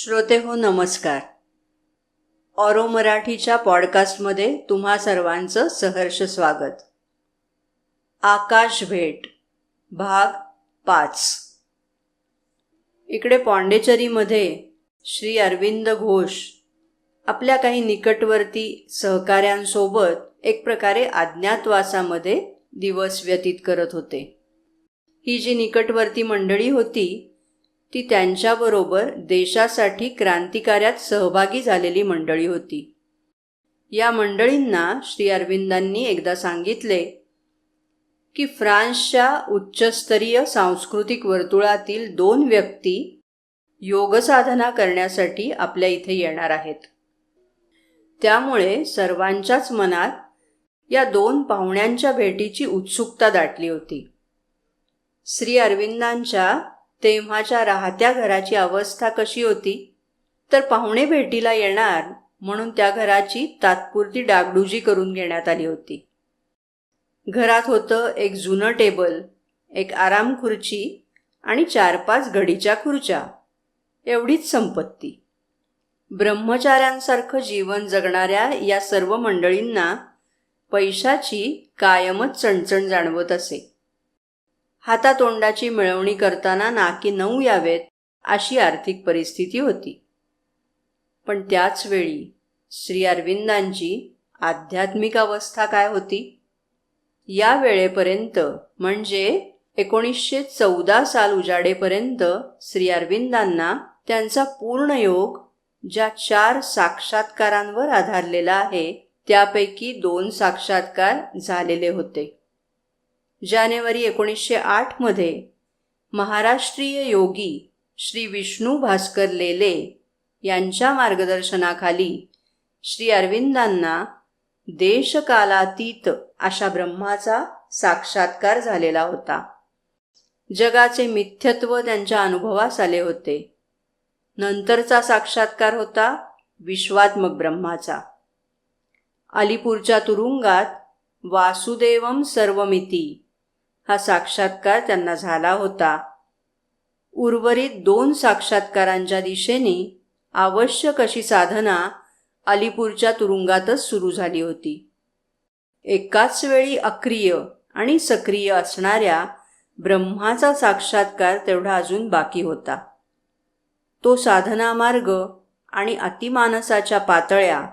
श्रोते हो नमस्कार. ऑरो मराठीच्या पॉडकास्टमध्ये तुम्हा सर्वांचं सहर्ष स्वागत. आकाश भेट भाग पाच. इकडे पॉंडेचरीमध्ये श्री अरविंद घोष आपल्या काही निकटवर्ती सहकाऱ्यांसोबत एक प्रकारे अज्ञातवासामध्ये दिवस व्यतीत करत होते. ही जी निकटवर्ती मंडळी होती ती त्यांच्याबरोबर देशासाठी क्रांतिकार्यात सहभागी झालेली मंडळी होती. या मंडळींना श्री अरविंदांनी एकदा सांगितले की फ्रान्सच्या उच्चस्तरीय सांस्कृतिक वर्तुळातील दोन व्यक्ती योगसाधना करण्यासाठी आपल्या इथे येणार आहेत. त्यामुळे सर्वांच्याच मनात या दोन पाहुण्यांच्या भेटीची उत्सुकता दाटली होती. श्री अरविंदांच्या तेव्हाच्या राहत्या घराची अवस्था कशी होती? तर पाहुणे भेटीला येणार म्हणून त्या घराची तात्पुरती डागडुजी करून घेण्यात आली होती. घरात होतं एक जुनं टेबल एक आराम खुर्ची आणि चार पाच घडीच्या खुर्च्या. एवढीच संपत्ती. ब्रह्मचाऱ्यांसारखं जीवन जगणाऱ्या या सर्व मंडळींना पैशाची कायमच चणचण जाणवत असे. हातातोंडाची मिळवणी करताना नाकी नऊ यावेत अशी आर्थिक परिस्थिती होती. पण त्याच वेळी श्री अरविंदांची आध्यात्मिक अवस्था काय होती? या वेळेपर्यंत म्हणजे एकोणीसशे चौदा साल उजाडेपर्यंत श्री अरविंदांना त्यांचा पूर्ण योग ज्या चार साक्षात्कारांवर आधारलेला आहे त्यापैकी दोन साक्षात्कार झालेले होते. जानेवारी एकोणीसशे आठमध्ये महाराष्ट्रीय योगी श्री विष्णू भास्कर लेले यांच्या मार्गदर्शनाखाली श्री अरविंदांना देशकालातीत अशा ब्रह्माचा साक्षात्कार झालेला होता. जगाचे मिथ्यत्व त्यांच्या अनुभवास आले होते. नंतरचा साक्षात्कार होता विश्वात्मक ब्रह्माचा. अलीपूरच्या तुरुंगात वासुदेवम सर्वमिती हा साक्षात्कार त्यांना झाला होता. उर्वरित दोन साक्षात्कारांच्या दिशेने आवश्यक अशी साधना अलीपूरच्या तुरुंगातच सुरू झाली होती. एकाच वेळी अक्रिय आणि सक्रिय असणाऱ्या ब्रह्माचा साक्षात्कार तेवढा अजून बाकी होता. तो साधना मार्ग आणि अतिमानसाच्या पातळ्या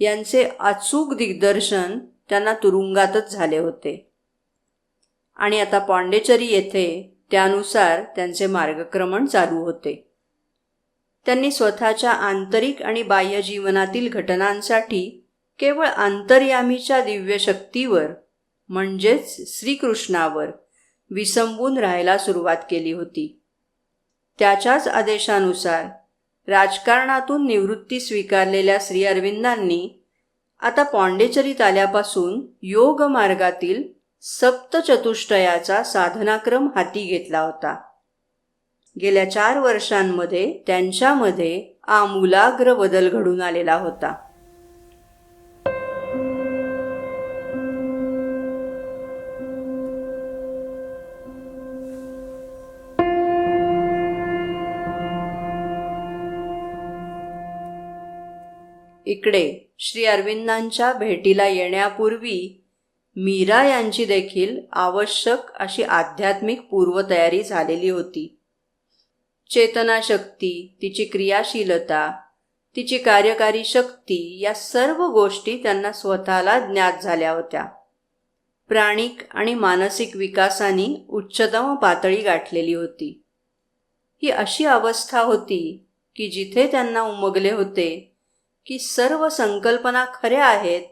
यांचे अचूक दिग्दर्शन त्यांना तुरुंगातच झाले होते. आणि आता पांडेचरी येथे त्यानुसार त्यांचे मार्गक्रमण चालू होते. त्यांनी स्वतःच्या आंतरिक आणि बाह्य जीवनातील घटनांसाठी केवळ अंतर्यामीच्या दिव्य शक्तीवर म्हणजेच श्रीकृष्णावर विसंबून राहायला सुरुवात केली होती. त्याच्याच आदेशानुसार राजकारणातून निवृत्ती स्वीकारलेल्या श्री अरविंदांनी आता पॉंडेचरीत आल्यापासून योग मार्गातील सप्तचतुष्टयाचा साधनाक्रम हाती घेतला होता. गेल्या चार वर्षांमध्ये त्यांच्यामध्ये आमूलाग्र बदल घडून आलेला होता. इकडे श्री अरविंदांच्या भेटीला येण्यापूर्वी मीरा यांची देखील आवश्यक अशी आध्यात्मिक पूर्वतयारी झालेली होती. चेतनाशक्ती तिची क्रियाशीलता तिची कार्यकारी शक्ती या सर्व गोष्टी त्यांना स्वतःला ज्ञात झाल्या होत्या. प्राणिक आणि मानसिक विकासाने उच्चतम पातळी गाठलेली होती. ही अशी अवस्था होती की जिथे त्यांना उमगले होते की सर्व संकल्पना खऱ्या आहेत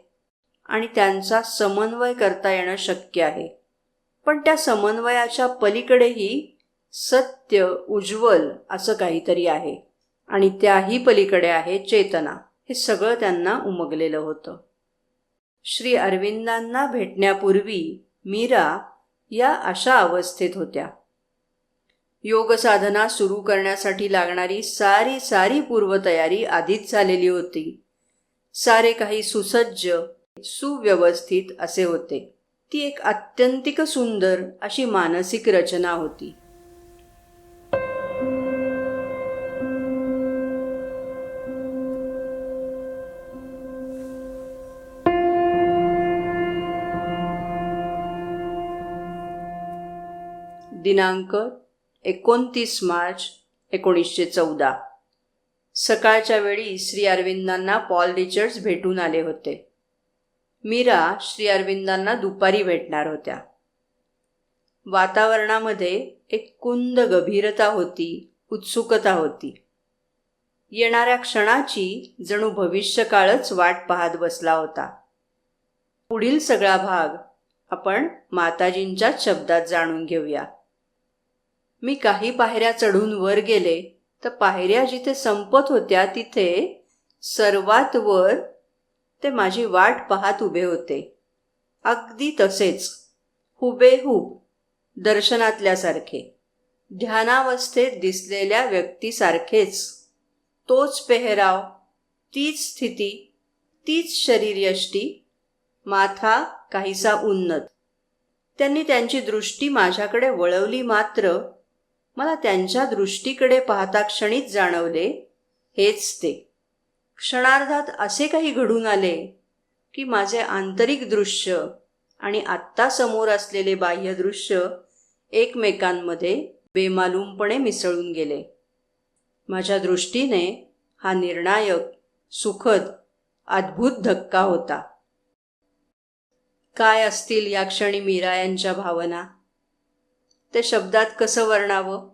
आणि त्यांचा समन्वय करता येणं शक्य आहे. पण त्या समन्वयाच्या पलीकडेही सत्य उज्ज्वल असं काहीतरी आहे. आणि त्याही पलीकडे आहे चेतना. हे सगळं त्यांना उमगलेलं होतं. श्री अरविंदांना भेटण्यापूर्वी मीरा या अशा अवस्थेत होत्या. योगसाधना सुरू करण्यासाठी लागणारी सारी सारी पूर्वतयारी आधीच झालेली होती. सारे काही सुसज्ज सुव्यवस्थित असे होते. ती एक अत्यंतिक सुंदर अशी मानसिक रचना होती. दिनांक एकोणतीस मार्च एकोणीसशे चौदा. सकाळच्या वेळी श्री अरविंदांना पॉल रिचर्ड्स भेटून आले होते. मीरा श्री अरविंदांना दुपारी भेटणार होत्या. वातावरणामध्ये एक कुंद गभीरता होती उत्सुकता होती. येणाऱ्या क्षणाची जणू भविष्यकाळच वाट पाहत बसला होता. पुढील सगळा भाग आपण माताजींच्याच शब्दात जाणून घेऊया. मी काही पायऱ्या चढून वर गेले तर पायऱ्या जिथे संपत होत्या तिथे सर्वात वर ते माझी वाट पाहत उभे होते. अगदी तसेच. हुबेहूब. दर्शनातल्यासारखे. ध्यानावस्थेत दिसलेल्या व्यक्तीसारखेच. तोच पेहराव तीच स्थिती तीच शरीरयष्टी माथा काहीसा उन्नत. त्यांनी त्यांची दृष्टी माझ्याकडे वळवली मात्र मला त्यांच्या दृष्टीकडे पाहता क्षणीच जाणवले हेच ते. क्षणार्धात असे काही घडून आले की माझे आंतरिक दृश्य आणि आत्ता समोर असलेले बाह्य दृश्य एकमेकांमध्ये बेमालूमपणे मिसळून गेले. माझ्या दृष्टीने हा निर्णायक सुखद अद्भुत धक्का होता. काय असतील या क्षणी मीरा यांच्या भावना? ते शब्दात कसं वर्णावं?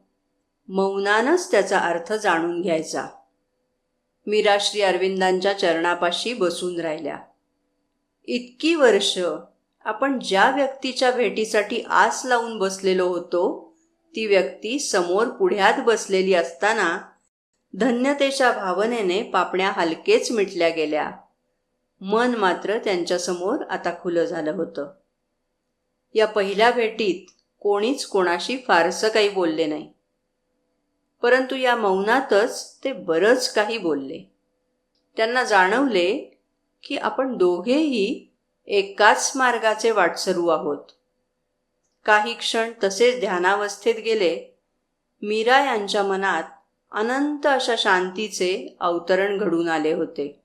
मौनानच त्याचा अर्थ जाणून घ्यायचा. मीरा श्री अरविंदांच्या चरणापाशी बसून राहिल्या. इतकी वर्ष आपण ज्या व्यक्तीच्या भेटीसाठी आस लावून बसलेलो होतो ती व्यक्ती समोर पुढ्यात बसलेली असताना धन्यतेच्या भावनेने पापण्या हलकेच मिटल्या गेल्या. मन मात्र त्यांच्यासमोर आता खुलं झालं होतं. या पहिल्या भेटीत कोणीच कोणाशी फारसं काही बोलले नाही. परंतु या मौनातच ते बरंच काही बोलले. त्यांना जाणवले की आपण दोघेही एकाच मार्गाचे वाटसरू आहोत. काही क्षण तसेच ध्यानावस्थेत गेले मीरा यांच्या मनात अनंत अशा शांतीचे अवतरण घडून आले होते.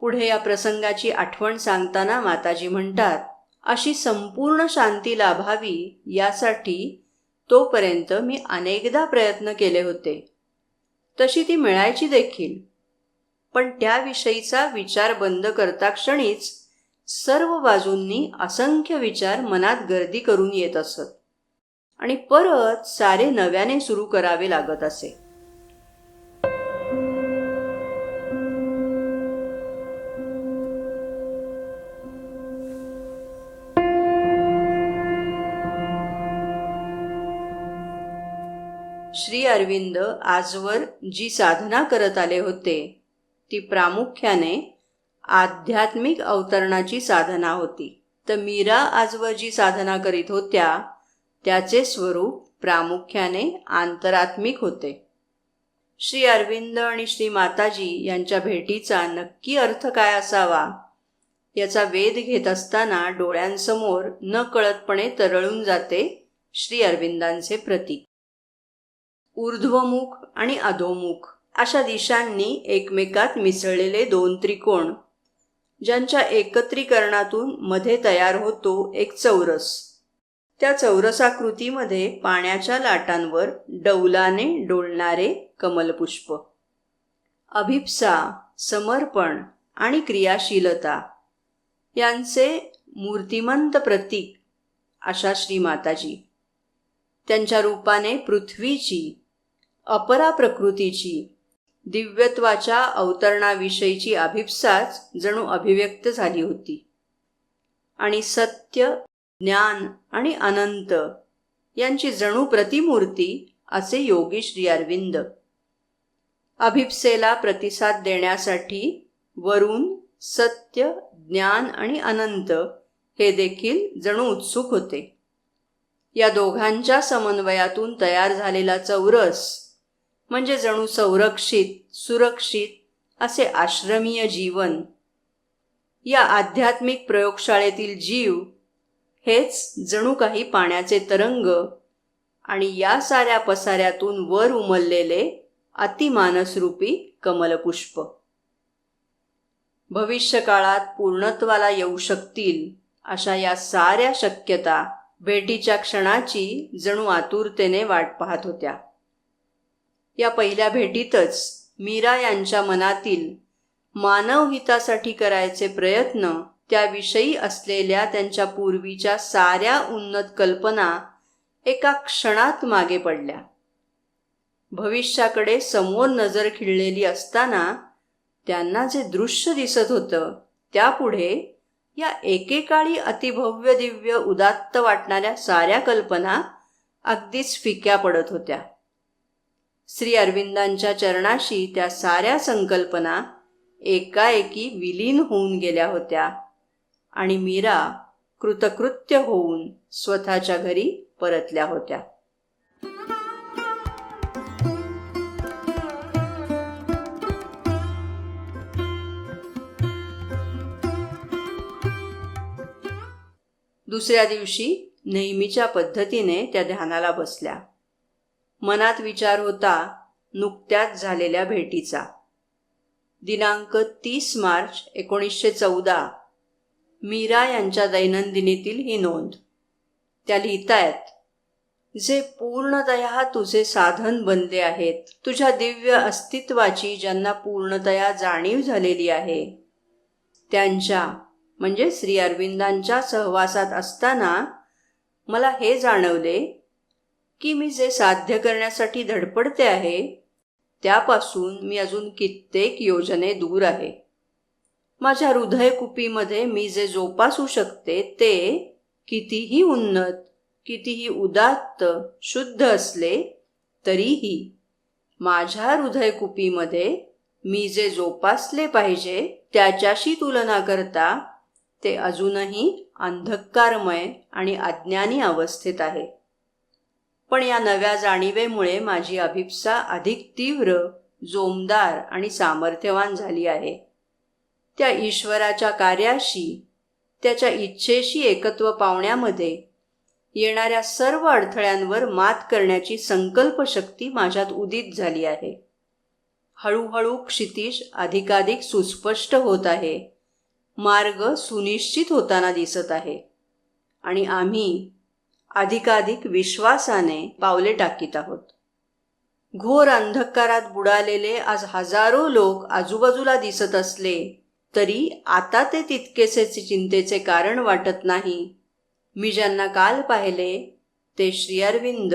पुढे या प्रसंगाची आठवण सांगताना माताजी म्हणतात अशी संपूर्ण शांती लाभावी यासाठी तोपर्यंत मी अनेकदा प्रयत्न केले होते. तशी ती मिळायची देखील. पण त्याविषयीचा विचार बंद करता क्षणीच सर्व बाजूंनी असंख्य विचार मनात गर्दी करून येत असत. आणि परत सारे नव्याने सुरू करावे लागत असे. श्री अरविंद आजवर जी साधना करत आले होते ती प्रामुख्याने आध्यात्मिक अवतरणाची साधना होती. तर मीरा आजवर जी साधना करीत होत्या त्याचे स्वरूप प्रामुख्याने आंतरात्मिक होते. श्री अरविंद आणि श्री माताजी यांच्या भेटीचा नक्की अर्थ काय असावा याचा वेध घेत असताना डोळ्यांसमोर न कळतपणे तरळून जाते श्री अरविंदांचे प्रतीक. ऊर्ध्वमुख आणि अधोमुख अशा दिशांनी एकमेकात मिसळलेले दोन त्रिकोण ज्यांच्या एकत्रीकरणातून मध्ये तयार होतो एक चौरस. त्या चौरसाकृतीमध्ये पाण्याच्या लाटांवर डौलाने डोलणारे कमलपुष्प. अभिप्सा समर्पण आणि क्रियाशीलता यांचे मूर्तिमंत प्रतीक अशा श्रीमाताजी. त्यांच्या रूपाने पृथ्वीची अपरा प्रकृतीची दिव्यत्वाच्या अवतरणाविषयीची अभिप्साच जणू अभिव्यक्त झाली होती. आणि सत्य ज्ञान आणि अनंत यांची जणू प्रतिमूर्ती असे योगी श्री अरविंद. अभिप्सेला प्रतिसाद देण्यासाठी वरून सत्य ज्ञान आणि अनंत हे देखील जणू उत्सुक होते. या दोघांच्या समन्वयातून तयार झालेला चौरस म्हणजे जणू संरक्षित सुरक्षित असे आश्रमीय जीवन. या आध्यात्मिक प्रयोगशाळेतील जीव हेच जणू काही पाण्याचे तरंग आणि या साऱ्या पसाऱ्यातून वर उमललेले अतिमानसरूपी कमलपुष्प. भविष्यकाळात पूर्णत्वाला येऊ शकतील अशा या साऱ्या शक्यता भेटीच्या क्षणाची जणू आतुरतेने वाट पाहत होत्या. या पहिल्या भेटीतच मीरा यांच्या मनातील मानव हितासाठी करायचे प्रयत्न त्याविषयी असलेल्या त्यांच्या पूर्वीच्या साऱ्या उन्नत कल्पना एका क्षणात मागे पडल्या. भविष्याकडे समोर नजर खिळलेली असताना त्यांना जे दृश्य दिसत होतं त्यापुढे या एकेकाळी अतिभव्य दिव्य उदात्त वाटणाऱ्या साऱ्या कल्पना अगदीच फिक्या पडत होत्या. श्री अरविंदांच्या चरणाशी त्या साऱ्या संकल्पना एकाएकी विलीन होऊन गेल्या होत्या. आणि मीरा कृतकृत्य होऊन स्वतःच्या घरी परतल्या होत्या. दुसऱ्या दिवशी नेहमीच्या पद्धतीने त्या ध्यानाला बसल्या. मनात विचार होता नुकत्याच झालेल्या भेटीचा. दिनांक तीस मार्च एकोणीसशे चौदा. मीरा यांच्या दैनंदिनीतील ही नोंद. त्या लिहितायत जे पूर्णतया तुझे साधन बनले आहेत तुझ्या दिव्य अस्तित्वाची ज्यांना पूर्णतया जाणीव झालेली आहे त्यांच्या म्हणजे श्री अरविंदांच्या सहवासात असताना मला हे जाणवले की मी जे साध्य करण्यासाठी धडपडते आहे त्यापासून मी अजून कित्येक योजने दूर आहे. माझ्या हृदयकुपीमध्ये मी जे जोपासू शकते ते कितीही उन्नत कितीही उदात्त शुद्ध असले तरीही माझ्या हृदयकुपीमध्ये मी जे जोपासले पाहिजे त्याच्याशी तुलना करता ते अजूनही अंधकारमय आणि अज्ञानी अवस्थेत आहे. पण या नव्या जाणीवेमुळे माझी अभिप्सा अधिक तीव्र जोमदार आणि सामर्थ्यवान झाली आहे. त्या ईश्वराच्या कार्याशी त्याच्या इच्छेशी एकत्व पावण्यामध्ये येणाऱ्या सर्व अडथळ्यांवर मात करण्याची संकल्पशक्ती माझ्यात उदित झाली आहे. हळूहळू क्षितिश अधिकाधिक सुस्पष्ट होत आहे. मार्ग सुनिश्चित होताना दिसत आहे. आणि आम्ही अधिकाधिक विश्वासाने पावले टाकीत आहोत. घोर अंधकारात बुडालेले आज हजारो लोक आजूबाजूला दिसत असले तरी आता ते तितकेसे चिंतेचे कारण वाटत नाही. मी ज्यांना काल पाहिले ते श्रीअरविंद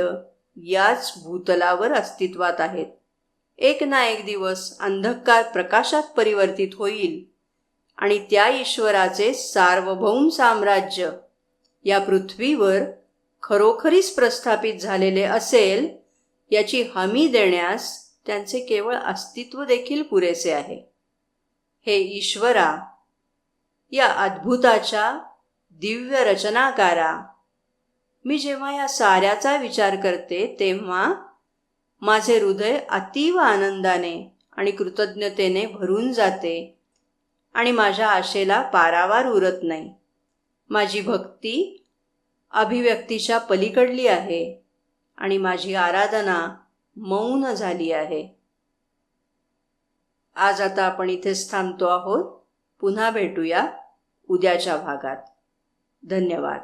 याच भूतलावर अस्तित्वात आहेत. एक ना एक दिवस अंधकार प्रकाशात परिवर्तित होईल आणि त्या ईश्वराचे सार्वभौम साम्राज्य या पृथ्वीवर खरोखरीच प्रस्थापित झालेले असेल याची हमी देण्यास त्यांचे केवळ अस्तित्व देखील पुरेसे आहे. हे ईश्वरा या अद्भुताच्या दिव्य रचनाकारा मी जेव्हा या साऱ्याचा विचार करते तेव्हा माझे हृदय अतीव आनंदाने आणि कृतज्ञतेने भरून जाते आणि माझ्या आशेला पारावार उरत नाही. माझी भक्ती अभिव्यक्तीच्या पलीकडली आहे आणि माझी आराधना मौन झाली आहे. आज आता आपण इथेच थांबतो आहोत. पुन्हा भेटूया उद्याच्या भागात. धन्यवाद.